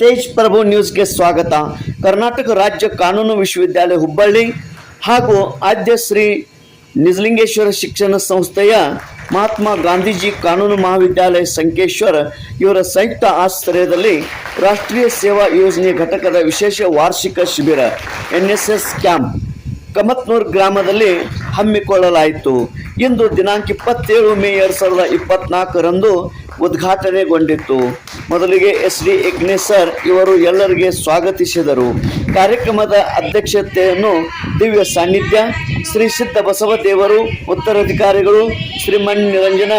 ತೇಜ್ ಪ್ರಭು ನ್ಯೂಸ್ಗೆ ಸ್ವಾಗತ. ಕರ್ನಾಟಕ ರಾಜ್ಯ ಕಾನೂನು ವಿಶ್ವವಿದ್ಯಾಲಯ ಹುಬ್ಬಳ್ಳಿ ಹಾಗೂ ಆದ್ಯ ಶ್ರೀ ನಿಜಲಿಂಗೇಶ್ವರ ಶಿಕ್ಷಣ ಸಂಸ್ಥೆಯ ಮಹಾತ್ಮ ಗಾಂಧೀಜಿ ಕಾನೂನು ಮಹಾವಿದ್ಯಾಲಯ ಸಂಕೇಶ್ವರ ಇವರ ಸಂಯುಕ್ತ ಆಶ್ರಯದಲ್ಲಿ ರಾಷ್ಟ್ರೀಯ ಸೇವಾ ಯೋಜನೆ ಘಟಕದ ವಿಶೇಷ ವಾರ್ಷಿಕ ಶಿಬಿರ N S S camp, Kamatnur ಗ್ರಾಮದಲ್ಲಿ ಹಮ್ಮಿಕೊಳ್ಳಲಾಯಿತು. ಇಂದು ದಿನಾಂಕ ಇಪ್ಪತ್ತೇಳು ಮೇ ಎರಡು ಸಾವಿರದ ಇಪ್ಪತ್ನಾಲ್ಕರಂದು ಉದ್ಘಾಟನೆಗೊಂಡಿತ್ತು. ಮೊದಲಿಗೆ ಎಸ್ ಡಿ ಇವರು ಎಲ್ಲರಿಗೆ ಸ್ವಾಗತಿಸಿದರು. ಕಾರ್ಯಕ್ರಮದ ಅಧ್ಯಕ್ಷತೆಯನ್ನು ದಿವ್ಯ ಸಾನ್ನಿಧ್ಯ, ಶ್ರೀ ಸಿದ್ಧ ಬಸವದೇವರು ಉತ್ತರಾಧಿಕಾರಿಗಳು ಶ್ರೀಮನ್ ನಿರಂಜನ,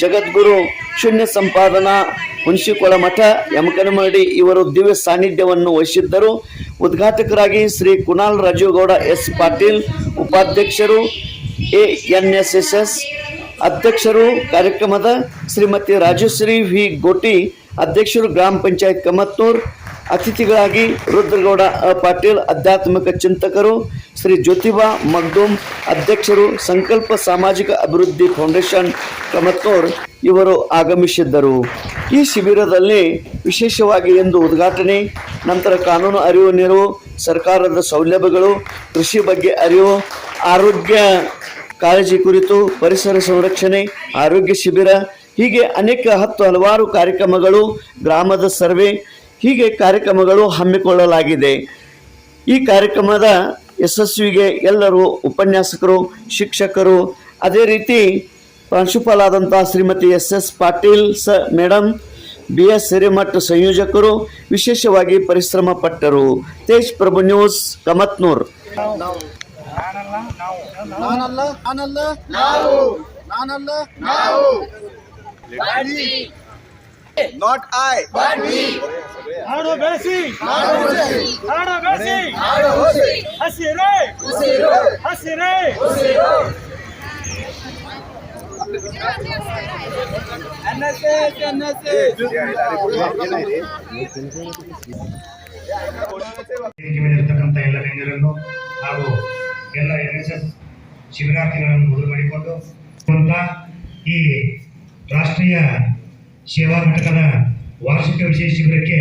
ಜಗದ್ಗುರು, ಶೂನ್ಯ ಸಂಪಾದನಾ ಹುಣಸಿಕೊಳ ಮಠ ಯಮಕನಮಡಿ ಇವರು ದಿವ್ಯ ಸಾನ್ನಿಧ್ಯವನ್ನು ವಹಿಸಿದ್ದರು. ಉದ್ಘಾಟಕರಾಗಿ ಶ್ರೀ ಕುನಾಲ್ ರಾಜೀವ್ ಗೌಡ ಎಸ್ ಪಾಟೀಲ್, ಉಪಾಧ್ಯಕ್ಷರು A N S S S ಅಧ್ಯಕ್ಷರು ಕಾರ್ಯಕ್ರಮದ ಶ್ರೀಮತಿ ರಾಜಶ್ರೀ ವಿ ಗೋಟಿ, ಅಧ್ಯಕ್ಷರು ಗ್ರಾಮ ಪಂಚಾಯತ್ ಕಮತ್ನೂರ್, ಅತಿಥಿಗಳಾಗಿ ರುದ್ರಗೌಡ ಪಾಟೀಲ್ ಆಧ್ಯಾತ್ಮಿಕ ಚಿಂತಕರು ಶ್ರೀ ಜ್ಯೋತಿಬಾ ಮಗ್ದೂಮ್, ಅಧ್ಯಕ್ಷರು ಸಂಕಲ್ಪ ಸಾಮಾಜಿಕ ಅಭಿವೃದ್ಧಿ ಫೌಂಡೇಶನ್ ಕಮತ್ನೂರ್ ಇವರು ಆಗಮಿಸಿದ್ದರು. ಈ ಶಿಬಿರದಲ್ಲಿ ವಿಶೇಷವಾಗಿ ಎಂದು ಉದ್ಘಾಟನೆ, ನಂತರ ಕಾನೂನು ಅರಿವು, ನೆರವು, ಸರ್ಕಾರದ ಸೌಲಭ್ಯಗಳು, ಕೃಷಿ ಬಗ್ಗೆ ಅರಿವು, ಆರೋಗ್ಯ ಕಾಳಜಿ ಕುರಿತು ಪರಿಸರ ಸಂರಕ್ಷಣೆ, ಆರೋಗ್ಯ ಶಿಬಿರ, ಹೀಗೆ ಅನೇಕ ಹತ್ತು ಹಲವಾರು ಕಾರ್ಯಕ್ರಮಗಳು ಗ್ರಾಮದ ಸರ್ವೆ, ಹೀಗೆ ಕಾರ್ಯಕ್ರಮಗಳು ಹಮ್ಮಿಕೊಳ್ಳಲಾಗಿದೆ. ಈ ಕಾರ್ಯಕ್ರಮದ ಯಶಸ್ವಿಗೆ ಎಲ್ಲರೂ ಉಪನ್ಯಾಸಕರು, ಶಿಕ್ಷಕರು, ಅದೇ ರೀತಿ ಪ್ರಾಂಶುಪಾಲಾದಂಥ ಶ್ರೀಮತಿ ಎಸ್ ಎಸ್ ಪಾಟೀಲ್ ಸ ಮೇಡಮ್ ಬಿ ಎಸ್ ಹಿರೇಮಠ್ ಸಂಯೋಜಕರು, ವಿಶೇಷವಾಗಿ ಪರಿಶ್ರಮ ಪಟ್ಟರು ತೇಜ್ ಪ್ರಭು ನ್ಯೂಸ್, ಕಮತ್ನೂರ್. ನಾನಲ್ಲ ನಾನಲ್ಲ ನಾವು. ನಾನಲ್ಲ. ನಾವು. ನಾಟ್ ಐ ಹಾಡು ಬೆಳೆಸಿ ಹಾಡು ಬೆಳೆಸಿ ಹಸಿರೇ. ಹಸಿರೇ. ವೇದಿಕೆ ಮೇಲೆ ಇರತಕ್ಕಂಥ ಎಲ್ಲ ಗಣ್ಯರನ್ನು ಹಾಗೂ ಎಲ್ಲ ಎನ್ ಎಸ್ ಎಸ್ ಶಿಬಿರಾರ್ಥಿಗಳನ್ನು ಮೊದಲು ಮಾಡಿಕೊಂಡು ಈ ರಾಷ್ಟ್ರೀಯ ಸೇವಾ ಘಟಕದ ವಾರ್ಷಿಕ ವಿಶೇಷ ಶಿಬಿರಕ್ಕೆ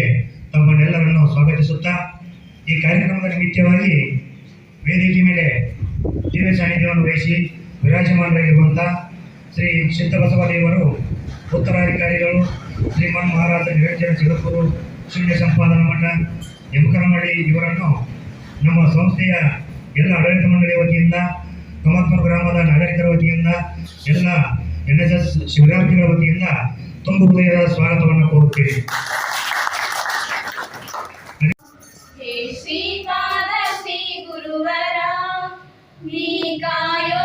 ತಮ್ಮನ್ನೆಲ್ಲರನ್ನು ಸ್ವಾಗತಿಸುತ್ತಾ, ಈ ಕಾರ್ಯಕ್ರಮದ ನಿಮಿತ್ತವಾಗಿ ವೇದಿಕೆ ಮೇಲೆ ದಿವ್ಯ ಸಾನ್ನಿಧ್ಯವನ್ನು ವಹಿಸಿ ವಿರಾಜಮಾನರಾಗಿರುವಂಥ ಶ್ರೀ ದೇವರು ಉತ್ತರಾಧಿಕಾರಿಗಳು, ಶ್ರೀಮನ್ ಮಹಾರಾಜ ನಿರಂಜನ ಜಗದ್ಗುರು, ಶೂನ್ಯ ಸಂಪಾದನಾ ಮಠ ಯಮಕರಮಳ್ಳಿ ಇವರನ್ನು ನಮ್ಮ ಸಂಸ್ಥೆಯ ಎಲ್ಲ ಆಡಳಿತ ಮಂಡಳಿ ವತಿಯಿಂದ ಕಮತ್ಪುರ ಗ್ರಾಮದ ನಾಗರಿಕರ ವತಿಯಿಂದ ಎಲ್ಲ ಎನ್ ಎಸ್ ಎಸ್ ಶಿಬಿರಾರ್ಥಿಗಳ ವತಿಯಿಂದ ತುಂಬ ಹೃದಯದ ಸ್ವಾಗತವನ್ನು ಕೋರುತ್ತೇವೆ ಶ್ರೀಪಾದ ಶ್ರೀ ಗುರುವರ ನೀ ಕಾಯೋ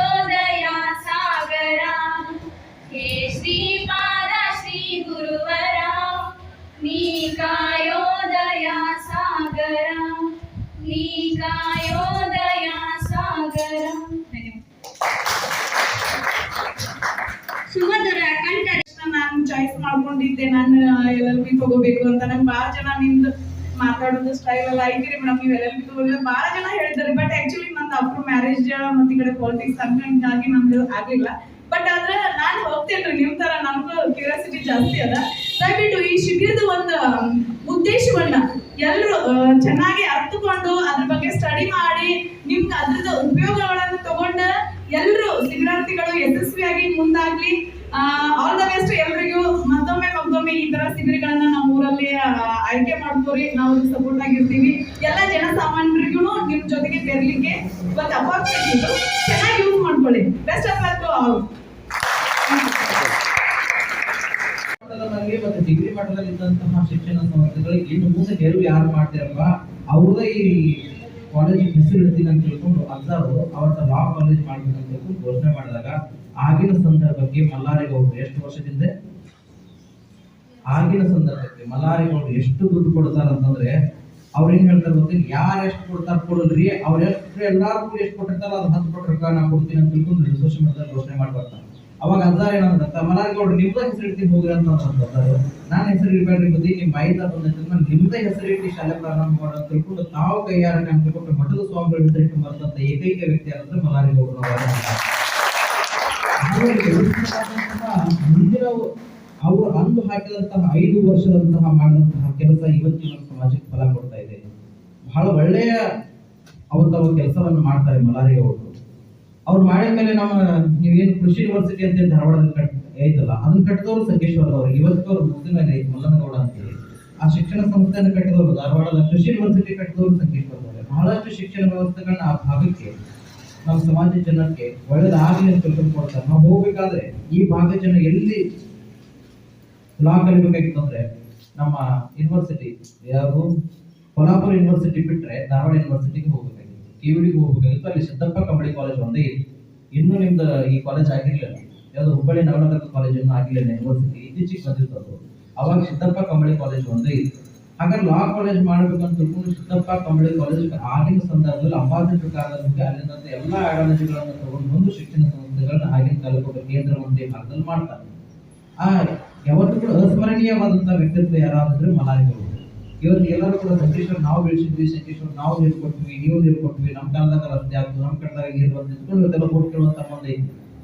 ಮಾಡ್ಕೊಂಡಿದ್ದೆ ನಾನು ಎಲ್ ಎಲ್ ಬಿ ತಗೋಬೇಕು ಅಂತ. ನಂಗೆ ಭಾಳ ಜನ ನಿಮ್ದು ಮಾತಾಡೋದು ಸ್ಟೈಲ್ ಎಲ್ಲ ಐತಿರಿ ಮೇಡಮ್ ನೀವು ಎಲ್ ಎಲ್ ಬಿ ತಗೋಬೇಕು ಭಾಳ ಜನ ಹೇಳ್ತಾರೆ ಬಟ್ ಆಕ್ಚುಲಿ ನಂದು ಅಪ್ರು ಮ್ಯಾರೇಜ್ ಮತ್ತೆ ಕಡೆ ಪಾಲಿಟಿಕ್ಸ್ ಹಂಗಾಗಿ ನಮ್ದು ಆಗಿಲ್ಲ. ಬಟ್ ಆದ್ರೆ ನಾನು ಹೋಗ್ತೇನ್ರಿ, ನಿಮ್ ತರ ನನ್ಗೂ ಕ್ಯೂರಿಯಾಸಿಟಿ ಜಾಸ್ತಿ ಅದ. ದಯವಿಟ್ಟು ಈ ಶಿಬಿರದ ಒಂದು ಉದ್ದೇಶವನ್ನ ಎಲ್ಲರೂ ಚೆನ್ನಾಗಿ ಅರ್ಥಕೊಂಡು ಅದ್ರ ಬಗ್ಗೆ ಸ್ಟಡಿ ಮಾಡಿ, ನಿಮ್ಗೆ ಅದ್ರದ ಉಪಯೋಗಗಳನ್ನು ತಗೊಂಡು ಎಲ್ಲರೂ ಶಿಬಿರಾರ್ಥಿಗಳು ಯಶಸ್ವಿಯಾಗಿ ಮುಂದಾಗ್ಲಿ. ಆಲ್ ದ ಬೆಸ್ಟ್ ಎಲ್ರಿಗೂ. ಮತ್ತೊಮ್ಮೆ ಈ ತರ ಶಿಬಿರಗಳನ್ನ ನಮ್ಮ ಊರಲ್ಲಿ ಆಯ್ಕೆ ಮಾಡ್ಕೋರಿ, ನಾವು ಸಪೋರ್ಟ್ ಆಗಿರ್ತೀವಿ. ಎಲ್ಲ ಜನಸಾಮಾನ್ಯರಿಗೂ ನಿಮ್ ಜೊತೆಗೆ ತೆರಲಿಕ್ಕೆ ಇವತ್ತು ಅಪಾರ್ಚುನಿಟಿ ಚೆನ್ನಾಗಿ ಯೂಸ್ ಮಾಡ್ಕೊಳ್ಳಿ. Best of luck to all ಮತ್ತೆ ಡಿಗ್ರಿ ಮಟ್ಟದಲ್ಲಿ ಇದ್ದಂತಹ ಶಿಕ್ಷಣ ಸಂಸ್ಥೆಗಳಿಗೆ ಇನ್ನು ಮುಂದೆ ಗೆಲುವು ಯಾರು ಮಾಡ್ತಾರಲ್ವಾ ಅವರೇ ಈ ಕಾಲೇಜಿಗೆ ಹೆಸರು ಇಡ್ತೀನಿ ಅಂತ ತಿಳ್ಕೊಂಡು ಅಜ್ಜಾರು ಅವತ್ತ ಲಾ ಕಾಲೇಜ್ ಮಾಡ್ಬೇಕಂತ ಘೋಷಣೆ ಮಾಡಿದಾಗ ಆಗಿನ ಸಂದರ್ಭಕ್ಕೆ ಮಲ್ಲಾರಿಗೌಡರು ಎಷ್ಟು ವರ್ಷದಿಂದ ಆಗಿನ ಸಂದರ್ಭಕ್ಕೆ ಮಲಾರಿಗಳು ಎಷ್ಟು ದುಡ್ಡು ಕೊಡ್ತಾರೆ ಅಂತಂದ್ರೆ ಅವ್ರು ಏನ್ ಹೇಳ್ತಾರೆ ಗೊತ್ತಿಲ್ಲ ಯಾರು ಎಷ್ಟು ಕೊಡ್ತಾರೆ ಕೊಡಲ್ರಿ ಅವ್ರು ಎಷ್ಟು ಎಲ್ಲಾರು ಎಷ್ಟು ಕೊಟ್ಟಿರ್ತಾರ ಅದು ಹತ್ತು ಕೊಟ್ಟ ರೊಕ್ಕ ನಾವು ಕೊಡ್ತೀನಿ ಅಂತ ತಿಳ್ಕೊಂಡು ಸೋಷಿಯಲ್ ಮೀಡಿಯಾದಲ್ಲಿ ಘೋಷಣೆ ಮಾಡ್ಬರ್ತಾರೆ ಅವಾಗ ಅಜ್ಜಾರ್ ಏನಂತ ಮಲಾರಿಗೌಡ್ರು ನಿಮ್ದ ಹೆಸರು ಇಡ್ತೀನಿ ಹೋಗ್ರಿ ಅಂತ ಅಂತಾರೆ ನಾನು ಹೆಸರು ಇಡ್ಬೇಡ್ರಿ ಬದಿ ನಿಮ್ಮ ಮೈದ ಬಂದೈತೆ ನಿಮ್ದ ಹೆಸರು ಇಟ್ಟು ಶಾಲೆ ಪ್ರಾರಂಭ ಮಾಡೋ ಅಂತ ತಿಳ್ಕೊಂಡು ತಾವು ಕೈಯಾರ ತಿಳ್ಕೊಂಡು ಮಠದ ಸ್ವಾಮಿಗಳು ಹೆಸರು ಇಟ್ಟು ಬರ್ತಂತ ಏಕೈಕ ವ್ಯಕ್ತಿ ಅಂದ್ರೆ ಮಲಾರಿಗೌಡರು ಮುಂದಿನ ಅವರು ಅಂದು ಹಾಕಿದಂತಹ ಐದು ವರ್ಷದಂತಹ ಮಾಡಿದಂತಹ ಕೆಲಸ ಇವತ್ತಿನ ಸಮಾಜಕ್ಕೆ ಫಲ ಕೊಡ್ತಾ ಇದೆ. ಬಹಳ ಒಳ್ಳೆಯ ಅವರು ತಾವು ಕೆಲಸವನ್ನು ಮಾಡ್ತಾರೆ ಮಲಾರಿ ಅವರು. ಅವ್ರು ಮಾಡಿದ ಮೇಲೆ ನಮ್ಮ ನೀವೇನು ಕೃಷಿ ಯೂನಿವರ್ಸಿಟಿ ಅಂತ ಧಾರವಾಡದಲ್ಲಿ ಕಟ್ ಐತಲ್ಲ ಅದನ್ನ ಕಟ್ಟಿದವರು ಸಂಕೇಶ್ವರದವರು ಇವತ್ತು ಅವ್ರು ಮುಸ್ಲಿಂ ಐತಿ ಮಲ್ಲನಗೌಡ ಅಂತೇಳಿ ಆ ಶಿಕ್ಷಣ ಸಂಸ್ಥೆಯನ್ನು ಕಟ್ಟಿದವರು ಧಾರವಾಡದ ಕೃಷಿ ಯೂನಿವರ್ಸಿಟಿ ಕಟ್ಟಿದವರು ಸಂಕೇಶ್ವರದವರು ಬಹಳಷ್ಟು ಶಿಕ್ಷಣ ವ್ಯವಸ್ಥೆಗಳನ್ನ ಆ ಭಾಗಕ್ಕೆ, ನಮ್ಮ ಸಮಾಜ ಜನಕ್ಕೆ ಒಳ್ಳೇದಾಗಲಿ ಅಂತ ತಿಳ್ಕೊಂಡು ಕೊಡ್ತಾರೆ. ನಾವು ಹೋಗ್ಬೇಕಾದ್ರೆ ಈ ಭಾಗದ ಜನ ಎಲ್ಲಿ ಲಾ ಕಲಿಬೇಕಾಗಿತ್ತು ಅಂದ್ರೆ ನಮ್ಮ ಯೂನಿವರ್ಸಿಟಿ ಯಾವುದು? ಕೊಲ್ಲಾಪುರ ಯೂನಿವರ್ಸಿಟಿ ಬಿಟ್ರೆ ಧಾರವಾಡ ಯೂನಿವರ್ಸಿಟಿಗೆ ಹೋಗಬೇಕಾಗಿತ್ತು. ಕಿವಿಡಿಗೆ ಹೋಗಬೇಕಾಗಿತ್ತು. ಅಲ್ಲಿ ಸಿದ್ದಪ್ಪ ಕಂಬಳಿ ಕಾಲೇಜ್ ಒಂದೇ ಇತ್ತು. ಇನ್ನೂ ನಿಮ್ದು ಈ ಕಾಲೇಜ್ ಆಗಿರಲಿಲ್ಲ. ಯಾವುದು ಹುಬ್ಬಳ್ಳಿ ನವನಗರದ ಕಾಲೇಜ್ ಇನ್ನೂ ಆಗಿಲ್ಲ ಯೂನಿವರ್ಸಿಟಿ ಇತ್ತೀಚೆಗೆ ಬಂದಿತ್ತು ಅವಾಗ ಸಿದ್ದಪ್ಪ ಕಂಬಳಿ ಕಾಲೇಜ್ ಒಂದೇ ಇತ್ತು. ಹಾಗಾದ್ರೆ ಲಾ ಕಾಲೇಜ್ ಮಾಡಬೇಕಂತ ತಿಳ್ಕೊಂಡು ಸಿದ್ದಪ್ಪ ಕಂಬಳಿ ಕಾಲೇಜ್ ಆಗಿನ ಸಂದರ್ಭದಲ್ಲಿ ಅಂಬಾಜಿ ಪ್ರಕಾರದಲ್ಲಿ ಅಲ್ಲಿಂದ ಎಲ್ಲ ಆಡಳಿತಗಳನ್ನು ತಗೊಂಡು ಬಂದು ಶಿಕ್ಷಣ ಸಂಸ್ಥೆಗಳನ್ನ ಆಗಿನ ಕಾಲಕ್ಕೆ ಕೇಂದ್ರ ಒಂದೇ ಭಾಗದಲ್ಲಿ ಮಾಡ್ತಾರೆ. ಆ, ಯಾವತ್ತೂ ಕೂಡ ಅಸ್ಮರಣೀಯವಾದಂತಹ ವ್ಯಕ್ತಿತ್ವ ಯಾರಾದ್ರೆ ಮಲಾರಿಗಳು. ಇವತ್ತು ಎಲ್ಲರೂ ಕೂಡ ಸಂಕೇಶ್ವರ ನಾವು ಬೆಳೆಸಿದ್ವಿ ಸಂಕೇಶ್ವರ ನಾವು ನೀರ್ಕೊಟ್ವಿ ನೀವು ನೀರ್ಕೊಟ್ವಿ ನಮ್ಮ ಕಾಲದಾಗ ರಸ್ತೆ ಆಯ್ತು ನಮ್ಮ ಕಾಲದಾಗ ಬಂದು ನಿಂತ್ಕೊಂಡು ಇವತ್ತೆಲ್ಲ ಹೋಗ್ತಿರುವಂತ ಮಂದಿ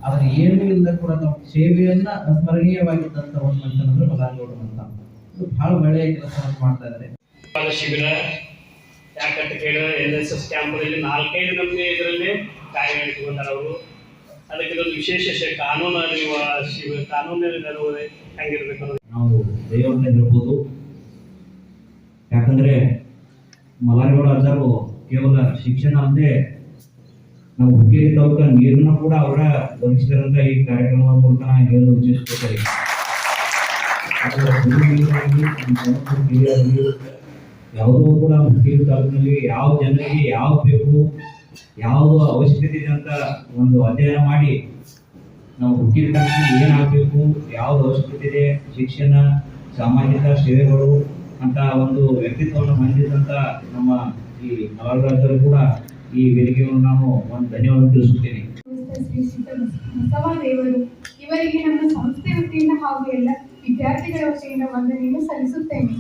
ಆದ್ರೆ ಏನೂ ಇಲ್ಲದ ಕೂಡ ನಮ್ಮ ಸೇವೆಯನ್ನ ಅಸ್ಮರಣೀಯವಾಗಿದ್ದಂತ ಒಂದು ಮನುಷ್ಯನ ಅಂದ್ರೆ ಮಲಾರಿಗೌಡರು ಅಂತ. ಬಹಳ ಒಳ್ಳೆಯ ಕೆಲಸ ಮಾಡ್ತಾ ಇದ್ದಾರೆ ಶಿಬಿರ, ಯಾಕಂತ ಕೇಳಿದ್ರೆ ಎನ್ ಎಸ್ ಎಸ್ ಕ್ಯಾಂಪಲ್ಲಿ ನಾಲ್ಕೈದು ನಮಗೆ ಇದರಲ್ಲಿ ಕಾರ್ಯನಿರ್ವಹಿಸಿಕೊಂಡಾರ ಅವರು ಅದಕ್ಕೆ ಒಂದು ವಿಶೇಷ ಕಾನೂನು ಅರಿವ ಶಿವ ಕಾನೂನಿನ ನೆರವು ಹೆಂಗಿರ್ಬೇಕು ನಾವು ದೈವವನ್ನ ಇರ್ಬೋದು ಯಾಕಂದ್ರೆ ಮಲಾರಿಗೌಡ ಅಜ್ಜರು ಕೇವಲ ಶಿಕ್ಷಣ ಅಂದೇ ನಾವು ಹುಕ್ಕೇರಿ ತಾಲೂಕ ನೀರನ್ನ ಕೂಡ ಅವರ ಒದಗಿಸಿದಂತ ಈ ಕಾರ್ಯಕ್ರಮದ ಮೂಲಕ ನಾನು ಹೇಳಲು ಇಚ್ಛಿಸುತ್ತೇನೆ ಯಾವುದೋ ಕೂಡ ಮುಖ್ಯ ತಾಲೂಕಿನಲ್ಲಿ ಯಾವ ಜನರಿಗೆ ಯಾವ ಬೇಕು, ಯಾವ ಅವಶ್ಯಕತೆ ಇದೆ ಅಂತ ಒಂದು ಅಧ್ಯಯನ ಮಾಡಿ ನಾವು ಹುಟ್ಟಿದ ತಾಲೂಕಿನಲ್ಲಿ ಏನಾಗಬೇಕು, ಯಾವ್ದು ಅವಶ್ಯಕತೆ ಇದೆ, ಶಿಕ್ಷಣ, ಸಾಮಾಜಿಕ ಸೇವೆಗಳು ಅಂತ ಒಂದು ವ್ಯಕ್ತಿತ್ವವನ್ನು ಹೊಂದಿದಂತ ನಮ್ಮ ಈ ನವರಾಜರು ಕೂಡ ಈ ವೇದಿಕೆಯನ್ನು ನಾನು ಒಂದು ಧನ್ಯವಾದ ತಿಳಿಸುತ್ತೇನೆ. ಇವರಿಗೆ ನಮ್ಮ ಸಂಸ್ಥೆ ವತಿಯಿಂದ ಹಾಗೂ ಎಲ್ಲ ವಿದ್ಯಾರ್ಥಿಗಳ ವತಿಯಿಂದ ವಂದನೆಯನ್ನು ಸಲ್ಲಿಸುತ್ತೇನೆ.